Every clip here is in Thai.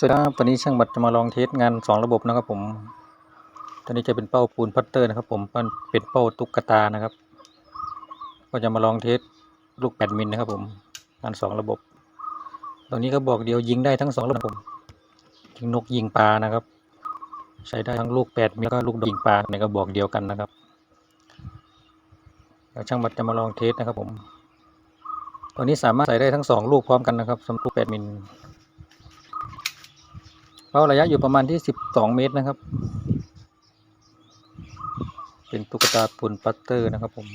สวัสดีครับตอนนี้ช่างบัตรจะมาลองเทสงานสองระบบนะครับผม ตอนนี้จะเป็นเป้าปูนพัตเตอร์นะครับผมมันเป็นเป้าตุ๊กตานะครับ ก็จะมาลองเทสลูกแปดมิลนะครับผม งานสองระบบ ตอนนี้ก็บอกเดียวยิงได้ทั้งสองระบบผมยิงนกยิงปลานะครับ ใช้ได้ทั้งลูกแปดมิลแล้วก็ลูกยิงปลาในกระบอกเดียวกันนะครับเดี๋ยวช่างบัตรจะมาลองเทสนะครับผมตัวนี้สามารถใส่ได้ทั้งสองลูกพร้อมกันนะครับสำหรับลูกแปดมิล เป้าระยะอยู่ประมาณที่12เมตรนะครับ เป็นตุ๊กตาปูนปัตเตอร์นะครับผม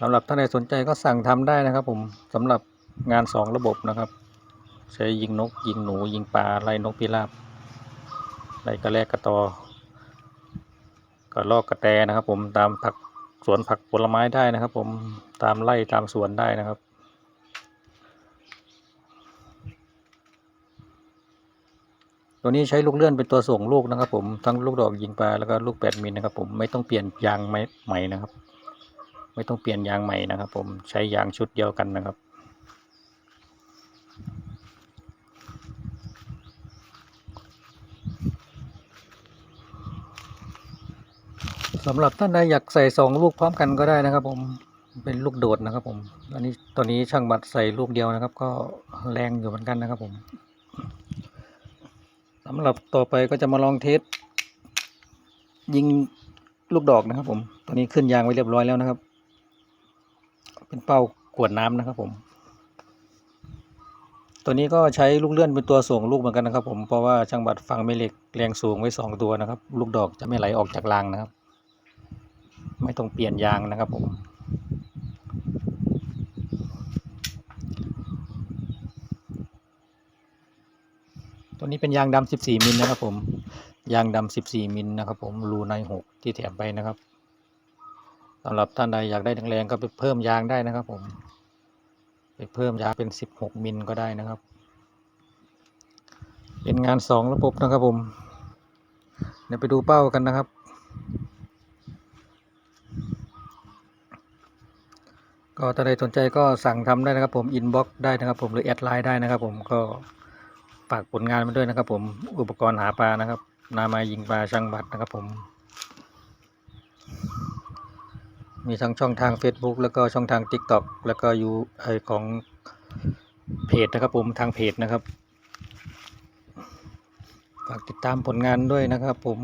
สำหรับท่านใดสนใจก็สั่งทำได้นะครับผมสำหรับงาน2ระบบนะครับ ใช้ยิงนก ยิงหนู ยิงปลาไล่นกพิราบไล่กระแรกกระตอกระลอกกระแตนะครับ ผมตามผักสวนผักผลไม้ได้นะครับ ผมตามไร่ตามสวนได้นะครับ ตัวนี้ใช้ลูกเลื่อนเป็นตัวส่งลูกนะครับ ผมทั้งลูกดอกยิงปลาแล้วก็ลูกแปดมิลนะครับ ผมไม่ต้องเปลี่ยนยางใหม่นะครับ ไม่ต้องเปลี่ยนยางใหม่นะครับ ผมใช้ยางชุดเดียวกันนะครับสำหรับท่านใดอยากใส่สองลูกพร้อมกันก็ได้นะครับ ผมเป็นลูกโดดนะครับ ผมตอนนี้ตอนนี้ช่างบัตรใส่ลูกเดียวนะครับ ก็แรงอยู่เหมือนกันนะครับ ผมำหรับต่อไปก็จะมาลองเทสยิงลูกดอกนะครับ ผม ตอนนี้ขึ้นยางไว้เรียบร้อยแล้วนะครับ เป็นเป้ากวดน้ำนะครับ ผม ตัวนี้ก็ใช้ลูกเลื่อนเป็นตัวส่งลูกเหมือนกันนะครับ ผม เพราะว่าช่างบัตรฟังแม่เหล็กแรงสูงไว้สองตัวนะครับ ลูกดอกจะไม่ไหลออกจากรางนะครับ ไม่ต้องเปลี่ยนยางนะครับผม ตัวนี้เป็นยางดำ14มิลนะครับ ผม ยางดำ14มิลนะครับ ผม รูใน6ที่แถมไปนะครับสำหรับท่านใดอยากได้แรงๆก็ไปเพิ่มยางได้นะครับ ผม ไปเพิ่มยางเป็น16มิลก็ได้นะครับ เป็นงาน2ระบบนะครับ ผม เดี๋ยวไปดูเป้ากันนะครับ ก็ถ้าใดสนใจก็สั่งทำได้นะครับ ผม อินบ็อกซ์ได้นะครับ ผม หรือแอดไลน์ได้นะครับ ผม ก็ ฝากผลงานมาด้วยนะครับ ผมอุปกรณ์หาปลานะครับ นามายิงปลาช่างบัตรนะครับ ผม มีทั้งช่องทาง Facebook แล้วก็ช่องทาง TikTok แล้วก็อยู่ไอของเพจนะครับ ผมทางเพจนะครับ ฝากติดตามผลงานด้วยนะครับ ผม